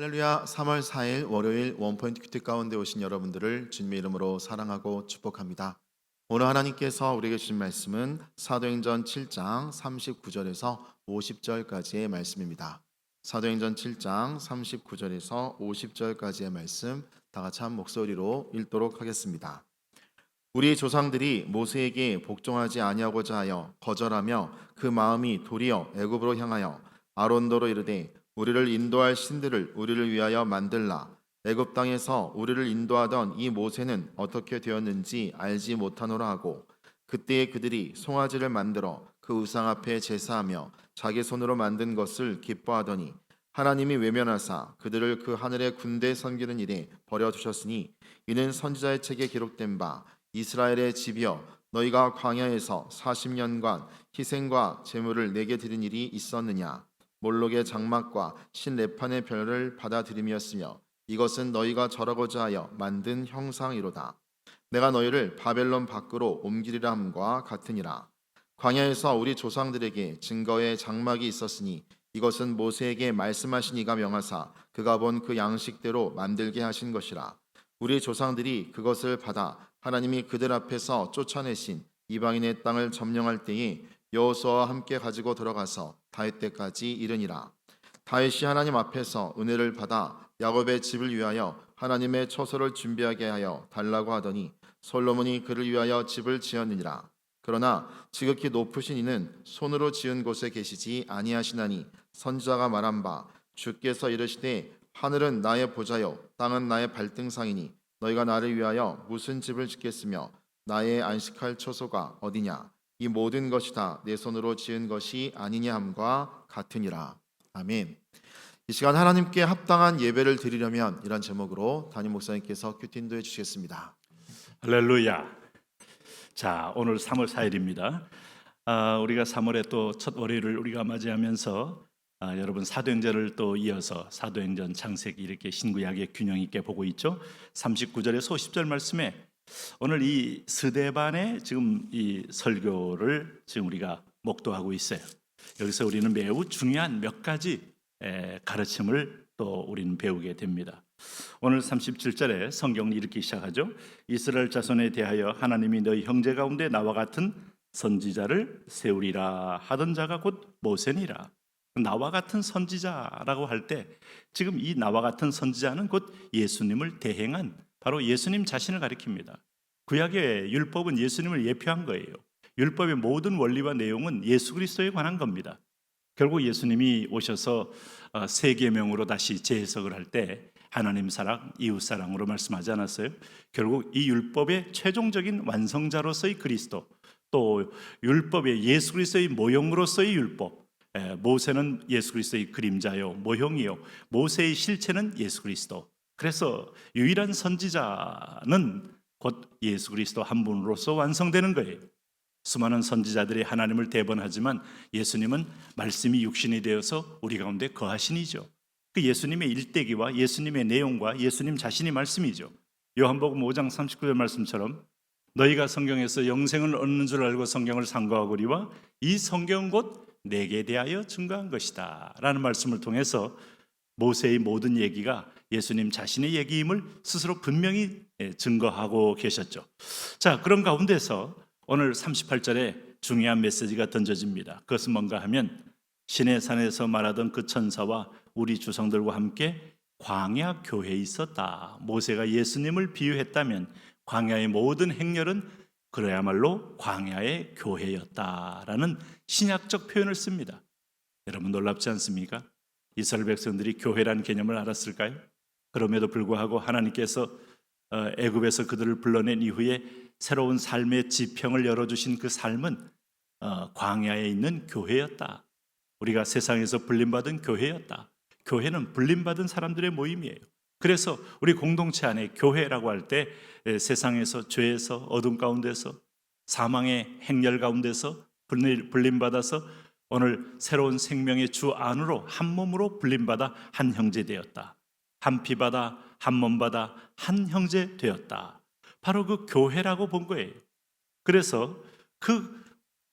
할렐루야 3월 4일 월요일 원포인트 큐티 가운데 오신 여러분들을 주님의 이름으로 사랑하고 축복합니다. 오늘 하나님께서 우리에게 주신 말씀은 사도행전 7장 39절에서 50절까지의 말씀입니다. 사도행전 7장 39절에서 50절까지의 말씀 다 같이 한 목소리로 읽도록 하겠습니다. 우리 조상들이 모세에게 복종하지 아니하고자 하여 거절하며 그 마음이 도리어 애굽으로 향하여 아론도로 이르되 우리를 인도할 신들을 우리를 위하여 만들라. 애굽 땅에서 우리를 인도하던 이 모세는 어떻게 되었는지 알지 못하노라 하고 그때에 그들이 송아지를 만들어 그 우상 앞에 제사하며 자기 손으로 만든 것을 기뻐하더니 하나님이 외면하사 그들을 그 하늘의 군대 섬기는 일에 버려 두셨으니 이는 선지자의 책에 기록된 바 이스라엘의 집이여 너희가 광야에서 40년간 희생과 제물을 내게 드린 일이 있었느냐 몰록의 장막과 신레판의 별을 받아들임이었으며 이것은 너희가 절하고자 하여 만든 형상이로다. 내가 너희를 바벨론 밖으로 옮기리라 함과 같으니라. 광야에서 우리 조상들에게 증거의 장막이 있었으니 이것은 모세에게 말씀하신 이가 명하사 그가 본 그 양식대로 만들게 하신 것이라. 우리 조상들이 그것을 받아 하나님이 그들 앞에서 쫓아내신 이방인의 땅을 점령할 때에 여호수아와 함께 가지고 들어가서 다윗 때까지 이르니라. 다윗이 하나님 앞에서 은혜를 받아 야곱의 집을 위하여 하나님의 처소를 준비하게 하여 달라고 하더니 솔로몬이 그를 위하여 집을 지었느니라. 그러나 지극히 높으신 이는 손으로 지은 곳에 계시지 아니하시나니 선지자가 말한 바 주께서 이르시되 하늘은 나의 보좌요 땅은 나의 발등상이니 너희가 나를 위하여 무슨 집을 짓겠으며 나의 안식할 처소가 어디냐 이 모든 것이 다 내 손으로 지은 것이 아니냐 함과 같으니라 아멘. 이 시간 하나님께 합당한 예배를 드리려면 이런 제목으로 담임 목사님께서 큐티 인도해 주시겠습니다. 할렐루야. 자, 오늘 3월 4일입니다. 아, 우리가 3월에 또 첫 월요일을 우리가 맞이하면서 아, 여러분 사도행전을 또 이어서 사도행전 창세기 이렇게 신구약의 균형 있게 보고 있죠. 39절에서 50절 말씀에 오늘 이 스데반의 지금 이 설교를 지금 우리가 목도하고 있어요. 여기서 우리는 매우 중요한 몇 가지 에, 가르침을 또 우리는 배우게 됩니다. 오늘 37절에 성경이 이렇게 시작하죠. 이스라엘 자손에 대하여 하나님이 너희 형제 가운데 나와 같은 선지자를 세우리라 하던 자가 곧 모세니라. 나와 같은 선지자라고 할 때 지금 이 나와 같은 선지자는 곧 예수님을 대행한 바로 예수님 자신을 가리킵니다. 구약의 율법은 예수님을 예표한 거예요. 율법의 모든 원리와 내용은 예수 그리스도에 관한 겁니다. 결국 예수님이 오셔서 어, 세 계명으로 다시 재해석을 할 때 하나님 사랑, 이웃 사랑으로 말씀하지 않았어요? 결국 이 율법의 최종적인 완성자로서의 그리스도, 또 율법의 예수 그리스도의 모형으로서의 율법, 에, 모세는 예수 그리스도의 그림자요, 모형이요, 모세의 실체는 예수 그리스도. 그래서 유일한 선지자는 곧 예수 그리스도 한 분으로서 완성되는 거예요. 수많은 선지자들이 하나님을 대변하지만 예수님은 말씀이 육신이 되어서 우리 가운데 거하신이죠. 그 예수님의 일대기와 예수님의 내용과 예수님 자신이 말씀이죠. 요한복음 5장 39절 말씀처럼 너희가 성경에서 영생을 얻는 줄 알고 성경을 상고하거리와 이 성경은 곧 내게 대하여 증거한 것이다 라는 말씀을 통해서 모세의 모든 얘기가 예수님 자신의 얘기임을 스스로 분명히 예, 증거하고 계셨죠. 자, 그런 가운데서 오늘 38절에 중요한 메시지가 던져집니다. 그것은 뭔가 하면 신의 산에서 말하던 그 천사와 우리 주성들과 함께 광야 교회에 있었다. 모세가 예수님을 비유했다면 광야의 모든 행렬은 그래야말로 광야의 교회였다라는 신약적 표현을 씁니다. 여러분 놀랍지 않습니까? 이스라엘 백성들이 교회라는 개념을 알았을까요? 그럼에도 불구하고 하나님께서 어, 애굽에서 그들을 불러낸 이후에 새로운 삶의 지평을 열어주신 그 삶은 어, 광야에 있는 교회였다. 우리가 세상에서 불림받은 교회였다. 교회는 불림받은 사람들의 모임이에요. 그래서 우리 공동체 안에 교회라고 할 때 세상에서 죄에서 어둠 가운데서 사망의 행렬 가운데서 불림받아서 오늘 새로운 생명의 주 안으로 한 몸으로 불림받아 한 형제 되었다. 한 피받아 한 몸받아 한 형제 되었다. 바로 그 교회라고 본 거예요. 그래서 그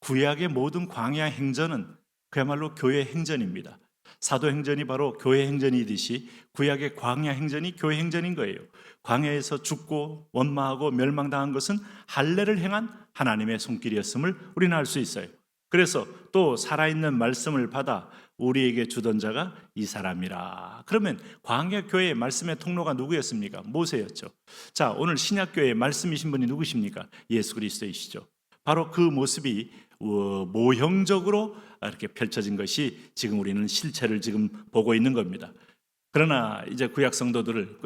구약의 모든 광야 행전은 그야말로 교회 행전입니다. 사도 행전이 바로 교회 행전이듯이 구약의 광야 행전이 교회 행전인 거예요. 광야에서 죽고 원망하고 멸망당한 것은 할례를 행한 하나님의 손길이었음을 우리는 알 수 있어요. 그래서 또 살아있는 말씀을 받아 우리에게 주던 자가 이 사람이라. 그러면 광야 교회의 말씀의 통로가 누구였습니까? 모세였죠. 자, 오늘 신약 교회의 말씀이신 분이 누구십니까? 예수 그리스도이시죠. 바로 그 모습이 어, 모형적으로 이렇게 펼쳐진 것이 지금 우리는 실체를 지금 보고 있는 겁니다. 그러나 이제 구약 성도들을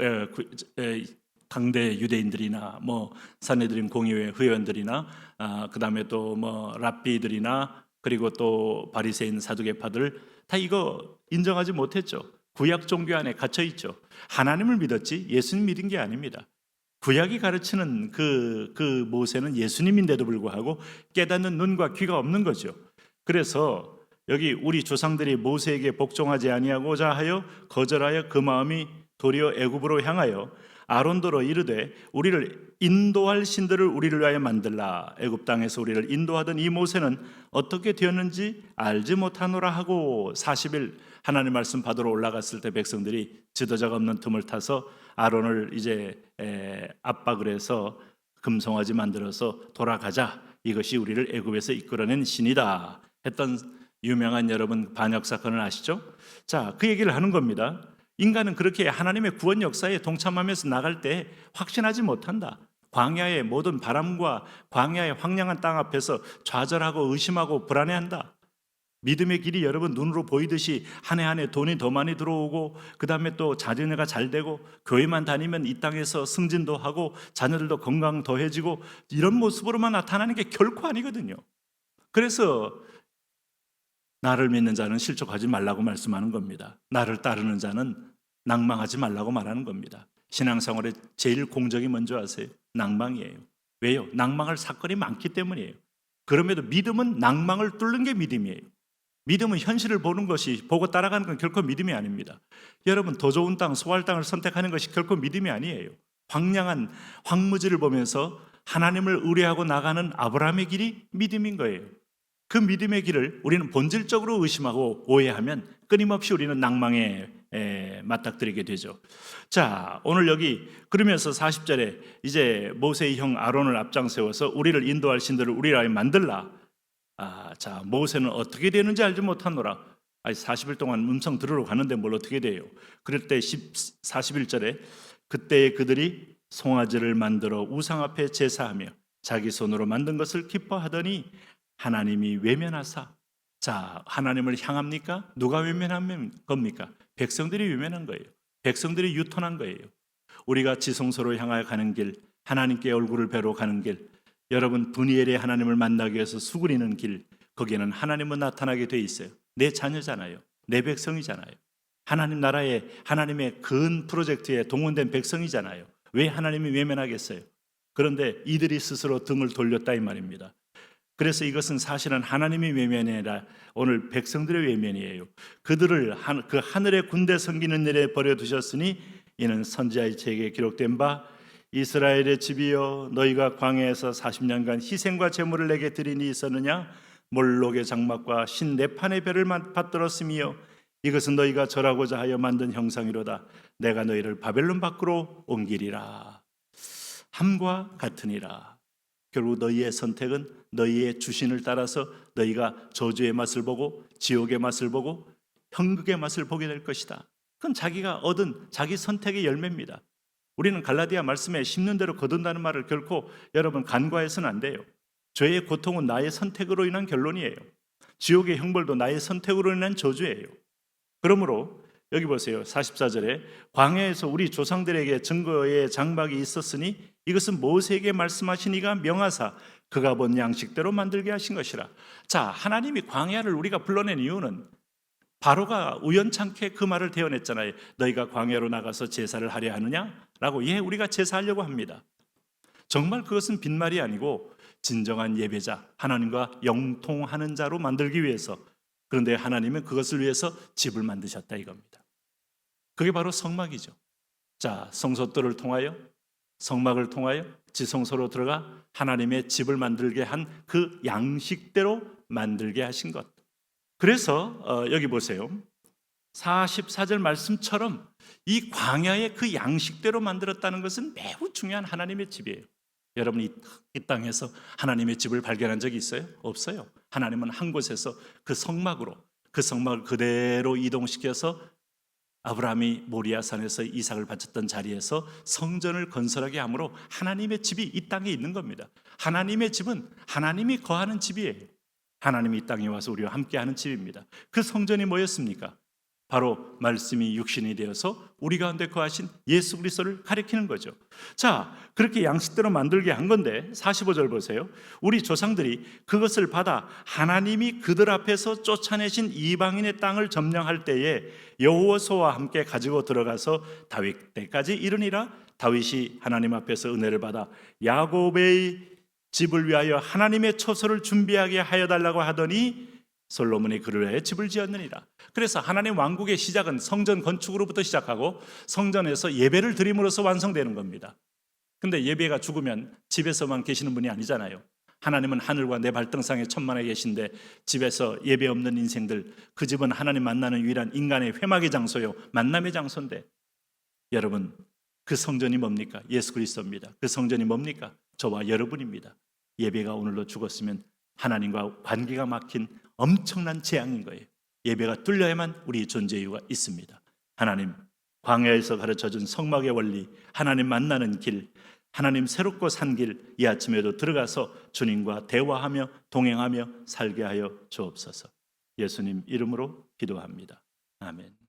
당대 유대인들이나 뭐 산헤드린 공의회 회원들이나 아, 그 다음에 또 뭐 랍비들이나 그리고 또 바리새인 사두개파들 다 이거 인정하지 못했죠. 구약 종교 안에 갇혀 있죠. 하나님을 믿었지 예수님 믿은 게 아닙니다. 구약이 가르치는 그, 그 모세는 예수님인데도 불구하고 깨닫는 눈과 귀가 없는 거죠. 그래서 여기 우리 조상들이 모세에게 복종하지 아니하고자 하여 거절하여 그 마음이 도리어 애굽으로 향하여 아론도로 이르되 우리를 인도할 신들을 우리를 위하여 만들라 애굽 땅에서 우리를 인도하던 이 모세는 어떻게 되었는지 알지 못하노라 하고 40일 하나님 말씀 받으러 올라갔을 때 백성들이 지도자가 없는 틈을 타서 아론을 이제 에, 압박을 해서 금송아지 만들어서 돌아가자 이것이 우리를 애굽에서 이끌어낸 신이다 했던 유명한 여러분 반역 사건을 아시죠? 자, 그 얘기를 하는 겁니다. 인간은 그렇게 하나님의 구원 역사에 동참하면서 나갈 때 확신하지 못한다. 광야의 모든 바람과 광야의 황량한 땅 앞에서 좌절하고 의심하고 불안해한다. 믿음의 길이 여러분 눈으로 보이듯이 한 해 한 해 돈이 더 많이 들어오고 그 다음에 또 자녀가 잘 되고 교회만 다니면 이 땅에서 승진도 하고 자녀들도 건강 더해지고 이런 모습으로만 나타나는 게 결코 아니거든요. 그래서 나를 믿는 자는 실족하지 말라고 말씀하는 겁니다. 나를 따르는 자는 낭망하지 말라고 말하는 겁니다. 신앙생활의 제일 공적이 뭔지 아세요? 낭망이에요. 왜요? 낭망할 사건이 많기 때문이에요. 그럼에도 믿음은 낭망을 뚫는 게 믿음이에요. 믿음은 현실을 보는 것이 보고 따라가는 건 결코 믿음이 아닙니다. 여러분 더 좋은 땅, 소할 땅을 선택하는 것이 결코 믿음이 아니에요. 황량한 황무지를 보면서 하나님을 의뢰하고 나가는 아브라함의 길이 믿음인 거예요. 그 믿음의 길을 우리는 본질적으로 의심하고 오해하면 끊임없이 우리는 낭망에 에, 맞닥뜨리게 되죠. 자, 오늘 여기 그러면서 40절에 이제 모세의 형 아론을 앞장 세워서 우리를 인도할 신들을 우리라 만들라. 아, 자, 모세는 어떻게 되는지 알지 못하노라. 아니 40일 동안 음성 들으러 가는데 뭘 어떻게 돼요? 그럴 때 10, 41절에 그때 그들이 송아지를 만들어 우상 앞에 제사하며 자기 손으로 만든 것을 기뻐하더니 하나님이 외면하사 자 하나님을 향합니까? 누가 외면하면 겁니까? 백성들이 외면한 거예요. 백성들이 유턴한 거예요. 우리가 지성소로 향하여 가는 길, 하나님께 얼굴을 뵈러 가는 길, 여러분 분이엘의 하나님을 만나기 위해서 수그리는 길, 거기에는 하나님은 나타나게 돼 있어요. 내 자녀잖아요. 내 백성이잖아요. 하나님 나라의 하나님의 근 프로젝트에 동원된 백성이잖아요. 왜 하나님이 외면하겠어요? 그런데 이들이 스스로 등을 돌렸다 이 말입니다. 그래서 이것은 사실은 하나님의 외면이 아니라 오늘 백성들의 외면이에요. 그들을 한- 그 하늘의 군대 섬기는 일에 버려 두셨으니 이는 선지자의 책에 기록된 바 이스라엘의 집이여 너희가 광야에서 40년간 희생과 제물을 내게 드리니 있었느냐? 몰록의 장막과 신 네판의 별을 만- 받들었으며 이것은 너희가 절하고자 하여 만든 형상이로다. 내가 너희를 바벨론 밖으로 옮기리라. 함과 같으니라 결국 너희의 선택은 너희의 주신을 따라서 너희가 저주의 맛을 보고 지옥의 맛을 보고 형극의 맛을 보게 될 것이다. 그건 자기가 얻은 자기 선택의 열매입니다. 우리는 갈라디아 말씀에 심는 대로 거둔다는 말을 결코 여러분 간과해서는 안 돼요. 죄의 고통은 나의 선택으로 인한 결론이에요. 지옥의 형벌도 나의 선택으로 인한 저주예요. 그러므로 여기 보세요. 44절에 광야에서 우리 조상들에게 증거의 장막이 있었으니 이것은 모세에게 말씀하신 이가 명하사 그가 본 양식대로 만들게 하신 것이라. 자, 하나님이 광야를 우리가 불러낸 이유는 바로가 우연찮게 그 말을 대언했잖아요. 너희가 광야로 나가서 제사를 하려 하느냐 라고 예, 우리가 제사하려고 합니다. 정말 그것은 빈말이 아니고 진정한 예배자, 하나님과 영통하는 자로 만들기 위해서 그런데 하나님은 그것을 위해서 집을 만드셨다 이겁니다. 그게 바로 성막이죠. 자, 성소들을 통하여 성막을 통하여 지성소로 들어가 하나님의 집을 만들게 한 그 양식대로 만들게 하신 것. 그래서 어, 여기 보세요. 44절 말씀처럼 이 광야의 그 양식대로 만들었다는 것은 매우 중요한 하나님의 집이에요. 여러분 이, 이 땅에서 하나님의 집을 발견한 적이 있어요? 없어요. 하나님은 한 곳에서 그 성막으로 그 성막을 그대로 이동시켜서 아브라함이 모리아산에서 이삭을 바쳤던 자리에서 성전을 건설하게 함으로 하나님의 집이 이 땅에 있는 겁니다. 하나님의 집은 하나님이 거하는 집이에요. 하나님이 이 땅에 와서 우리와 함께하는 집입니다. 그 성전이 뭐였습니까? 바로 말씀이 육신이 되어서 우리 가운데 거하신 예수 그리스도를 가리키는 거죠. 자, 그렇게 양식대로 만들게 한 건데 45절 보세요. 우리 조상들이 그것을 받아 하나님이 그들 앞에서 쫓아내신 이방인의 땅을 점령할 때에 여호와서와 함께 가지고 들어가서 다윗 때까지 이르니라 다윗이 하나님 앞에서 은혜를 받아 야곱의 집을 위하여 하나님의 초소를 준비하게 하여 달라고 하더니 솔로몬이 그를 위하여 집을 지었느니라. 그래서 하나님 왕국의 시작은 성전 건축으로부터 시작하고 성전에서 예배를 드림으로써 완성되는 겁니다. 근데 예배가 죽으면 집에서만 계시는 분이 아니잖아요. 하나님은 하늘과 내 발등상에 천만에 계신데 집에서 예배 없는 인생들 그 집은 하나님 만나는 유일한 인간의 회막의 장소요 만남의 장소인데 여러분 그 성전이 뭡니까? 예수 그리스도입니다. 그 성전이 뭡니까? 저와 여러분입니다. 예배가 오늘로 죽었으면 하나님과 관계가 막힌 엄청난 재앙인 거예요. 예배가 뚫려야만 우리 존재 이유가 있습니다. 하나님 광야에서 가르쳐 준 성막의 원리, 하나님 만나는 길, 하나님 새롭고 산 길 이 아침에도 들어가서 주님과 대화하며 동행하며 살게 하여 주옵소서. 예수님 이름으로 기도합니다. 아멘.